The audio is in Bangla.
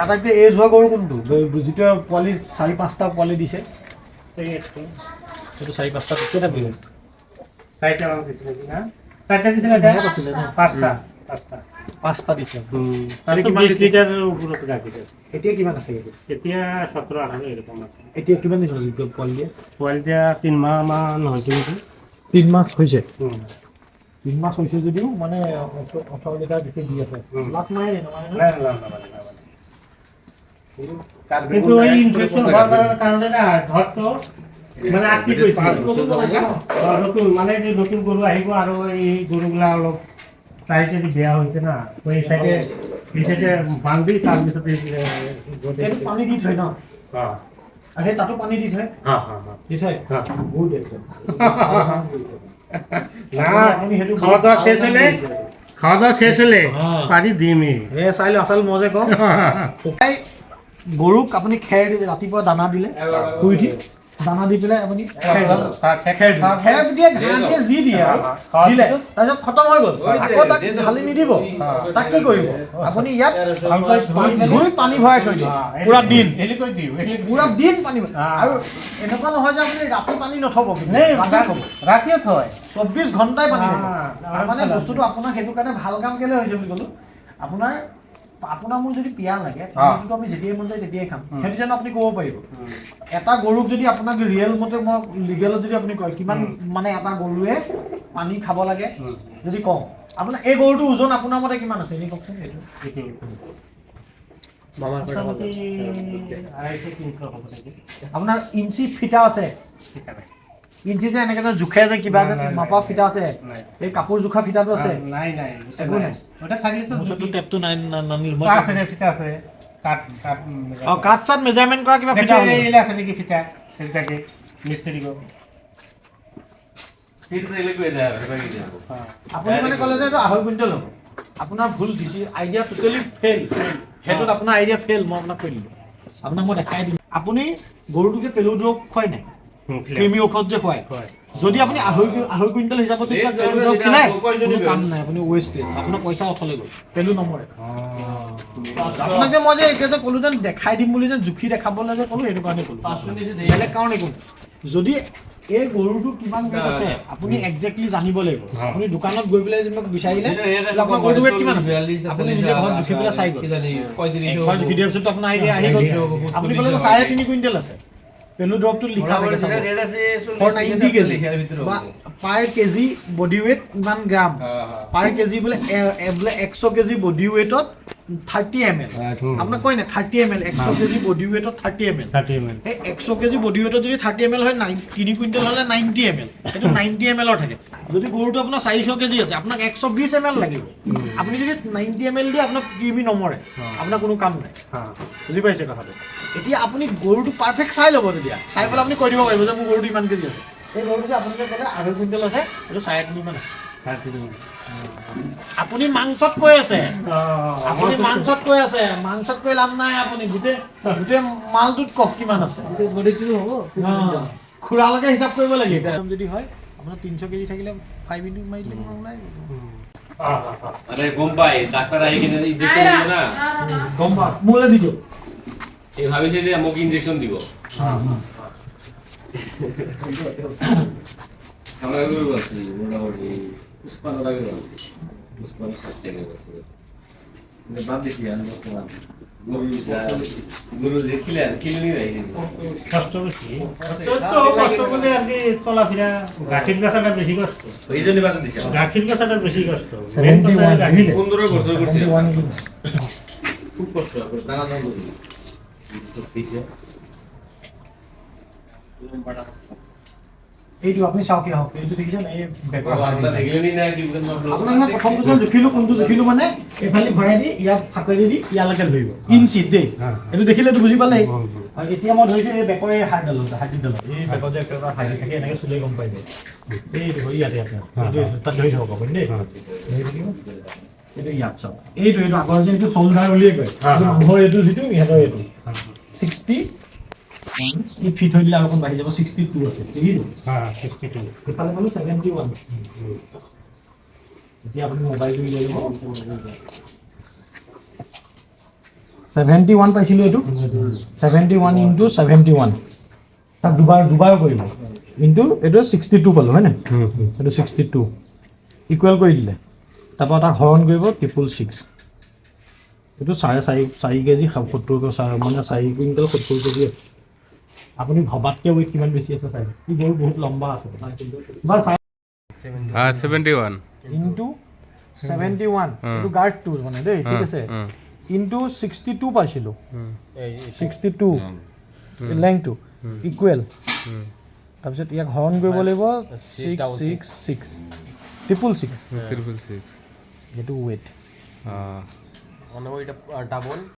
আটাইতকৈ এজ হোৱা গৰু কোনটো? যিটোৱে পোৱালি চাৰি পাঁচটা পোৱালি দিছে। সেইটো চাৰি পাঁচটা কেইটা দিলে? চাৰিটা মান দিছিলে কি না? চাৰিটা দিছিলে আছিলে পাঁচটা পাঁচটা। পাঁচটা দিছে। কিমান বিশ দিছে? লিটাৰৰ ওপৰত গাখীৰ এতিয়া কিমান আছে এতিয়া সোতৰ আঠাৰ এরকম আছে। এতিয়া কিমান দিন হ'ল যোগ্য পোৱালি দিয়ে পোৱালি দিয়া তিন মাহ মান হৈছে নেকি? তিন মাহ হৈছে? উম। তিন মাহ হৈছে যদিও মানে ওঠৰ- লিটাৰ গাখীৰ দি আছে। লাভ নাই নহয় ন? নাই, নাই, নাই, নাই, নাই। কিন্তু এই ইনফেকশন হোৱাৰ কাৰণে না ঘৰটো মানে আটকি গৈছে। নতুন মানে যে নতুন গৰু আহিব আৰু এই গৰুগুলা অলপ চাইডে বেয়া হৈছে না তো এই চাইডে এই চাইডে বান্ধি তাৰপিছত পানী দি থয় ন? অ, তাতো পানী দি থয়। দি থয়? বহুত খাওয়া দাওয়া শেষ হলে খাওয়া দাওয়া শেষ হলে। পানি দিমই এ চাই আচল যে কওঁ গৰুক আপুনি খেৰ দিলে ৰাতিপুৱা দানা দিলে শুই উঠি দানা দি পেলাই আপুনি খেৰ দিলে। খেৰ দিয়ে ঘাঁহ দিয়ে যি দিয়ে দিলে তাৰপিছত খতম হৈ গ'ল। আকৌ তাক ঢালি নিদিব। তাক কি কৰিব? আপুনি ইয়াত ধুই পানী ভৰাই থৈ দিয়ে। পুৰা দিন। পুৰা দিন পানী আৰু এনেকুৱা নহয় যে আপুনি ৰাতি পানী নথব কিন্তু। নেই, ৰাতি থ'ব। ৰাতিও থয়। চৌব্বিছ ঘণ্টাই পানী মানে বস্তুটো আপোনাৰ সেইটো কাৰণে ভালো কাম কেলে হৈছে বুলি ক'লো। আপোনাৰ আপোনাৰ মোৰ যদি পিয়াহ লাগে হা। আমি যেতিয়াই মন যায় তেতিয়াই খাম। সেইটো জানো আপুনি ক'ব পাৰিব। এটা গৰুক যদি আপোনাক ৰিয়েল মতে মই লিগেলত যদি আপুনি কয় কিমান মানে এটা গৰুৱে পানী খাব লাগে যদি কওঁ আপোনাৰ এই গৰুটোৰ ওজন আপোনাৰ মতে কিমান আছে? এনেই কওকচোন এইটো। আপোনাৰ ইঞ্চি ফিটা আছে। ইঞ্চি যে এনেকে যে জোখে যে কিবা যে মাপা ফিটা আছে এই কাপোৰ জোখা ফিটাটো আছে। নাই নাই একো নাই। ওটা থাকিলে তো মোৰ টেপটো নাই না- মই আছে রে ফিতা আছে? কাট কাট অ কাঠ চাট মেজাৰমেণ্ট কৰা কিবা ফিটা। এলে আছে নাকি ফিতা সেটাকে মিস্ত্রি গো হ্যাঁ আপুনি মানে ক'লে যে এইটো আঢ়ৈ কুইণ্টেল হ'ব। আপোনাৰ ভুল দিছে আইডিয়া টোটেলি ফেইল সেইটোত আপোনাৰ আইডিয়া ফেইল মই আপোনাক কৈ দিলোঁ। আপোনাক মই দেখাই দিম। আপুনি গৰুটোকে পেলু দৰৱ খুৱাই নাই? কৃমি ঔষধ যে খুৱাই হয় যদি আপুনি আঢ়ৈ আঢ়ৈ কুইণ্টেল হিচাপত কোনো কাম নাই আপুনি ৱেষ্টেজ আপোনাৰ পইচা অথলে গ'ল। পেলু নমৰে। আপোনাক যে মই যে এতিয়া যে ক'লো যেন দেখাই দিম বুলি যেন জুখি দেখাবলৈ যে ক'লো সেইটো কাৰণে ক'লো। বেলেগ কাৰণ একো যদি এই গৰুটো কিমান ৱেট আছে আপুনি একজেক্টলি জানিব লাগিব। আপুনি দোকানত গৈ পেলাই যেনিবা বিচাৰিলে আপোনাৰ গৰুটো ৱেট কিমান আছে? আপুনি নিজে ঘৰত জুখি পেলাই চাই গ'ল। জুখি দিয়াৰ পিছত আপোনাৰ আহি গ'ল। আপুনি ক'লে চাৰে তিনি কুইণ্টেল আছে। পেলু দৰৱটো লিখা থাকে চাব। For ninety kg. Per kg body weight Iman gram per kg বোলে বোলে একশ কেজি বডি ৱেটত থাৰ্টি এম এল আপোনাক কয় নাই থাৰ্টি এম এল একশ কেজি বডি ৱেটত থাৰ্টি এম এল ষাঠি মিনিট সেই একশ কেজি বডি ৱেটত যদি থাৰ্টি এম এল হয় নাইন তিনি কুইণ্টেল হ'লে নাইণ্টি এম এল সেইটো নাইণ্টি এম এলৰ থাকে। যদি গৰুটো আপোনাৰ চাৰিশ কেজি আছে আপোনাক একশ বিছ এম এল লাগিব। আপুনি যদি নাইণ্টি এম এল দিয়ে আপোনাৰ কৃমি নমৰে। আপোনাৰ কোনো কাম নাই। বুজি পাইছে কথাটো? এতিয়া আপুনি গৰুটো পাৰফেক্ট চাই ল'ব তেতিয়া। চাই পেলাই আপুনি কৈ দিব পাৰিব যে মোৰ গৰুটো ইমান কেজি আছে। এই গৰুটো যে আপুনি ক'লে আঢ়ৈ কুইণ্টেল আছে এইটো চাৰে তিনিমান আছে। আপুনি মাংসত কৈ আছে। আপুনি মাংসত কৈ আছে। মাংসত কৈ লাভ নাই আপুনি। গোটেই গোটেই মালটোত কওক কিমান আছে। খুৰালৈকে হিচাপ কৰিব লাগে যদি হয় আপোনাৰ তিনিশ কেজি থাকিলে ফাইভ ইণ্টু মাৰি দিলে ওলাই। আরে গম পাই। ডাক্তার আই কিনে ইনজেকশন দিব না। গম পাওঁ। মোলৈ দি দিয়ক। এই ভাবিছে যে মোক ইনজেকশন দিব। আমারগুলো পুষ্পান লাগে সাত থেকে বলছি বাদ দিছি আমি বর্তমান গরু গরু দেখিলে আর কিলো নিয়ে রাখি কষ্ট বেশি তো কষ্ট করলে আর কি চলাফেরা গাঠির বেচাটা বেশি কষ্ট এই জন্য বাদ দিছি গাঠির বেচাটা বেশি কষ্ট মেন কথা হলো গাখীর। পনেরো বছর করছি 71 কিলো। খুব কষ্ট নানা এইটো আপুনি চাওক কি হওক এইটো দেখিছে নাই আপোনাক প্ৰথম বছৰ জুখিলো কোনটো জুখিলো মানে এইফালে ভৰাই দি ইয়াক ফাকৈ দি ইয়ালৈকে ধৰিব। ইঞ্চিত দেই। এইটো দেখিলেতো বুজি পালেই আৰু এতিয়া মই ধৰিছো এই বেকৰ এই হাড়ডালত হাড়িডালত এই বেকত যে একেবাৰে হাড়ি থাকে এনেকে চুলে গম পাই যায়। এই ধৰি ইয়াতে ইয়াতে। এইটো। তাত ধৰি থাকক আপুনি দেই। এইটো ইয়াত চাওক। এইটো এইটো আগৰ যে এইটো চল্ডাৰ বুলিয়ে কয়। মানুহৰ এইটো যিটো ইহঁতৰ এইটো। ছিক্সটি ফিট হৈ দিলে আৰু অকণ বাঢ়ি যাব? ছিক্সটি টু আছে? দেখিছোঁ হ্যাঁ সিক্সটি টু সেইফালে পালোঁ ছেভেণ্টি ওৱান এতিয়া আপুনি মোবাইলটো উলিয়াই ল'ব ছেভেণ্টি ওৱান পাইছিলোঁ এইটো? Seventy one into seventy one তাক দুবাৰ দুবাৰ কৰিব। ইনটু এইটো ছিক্সটি টু পালোঁ হয়নে এইটো ছিক্সটি টু ইকুৱেল কৰি দিলে। তাৰপৰা তাক হৰণ কৰিব ট্ৰিপুল ছিক্স এইটো চাৰে চাৰি চাৰি কেজি সত্তৰ মানে চাৰি কুইণ্টেল সত্তৰ কেজি আছে। আপুনি ভবাতকৈ ৱেইট কিমান বেছি আছে চাই ই গৰু বহুত লম্বা আছে। বা চাই ওয়ান ইনটু ছেভেণ্টি ওৱান। এইটো গাৰ্ডটো মানে দেই ঠিক আছে? ইনটু ছিক্সটি টু পাইছিলোঁ। ছিক্সটি টু লেংথটো ইকুৱেল তাৰপিছত ইয়াক হৰণ কৰিব লাগিব। Six six six triple six triple six এইটো ৱেইট ডাবল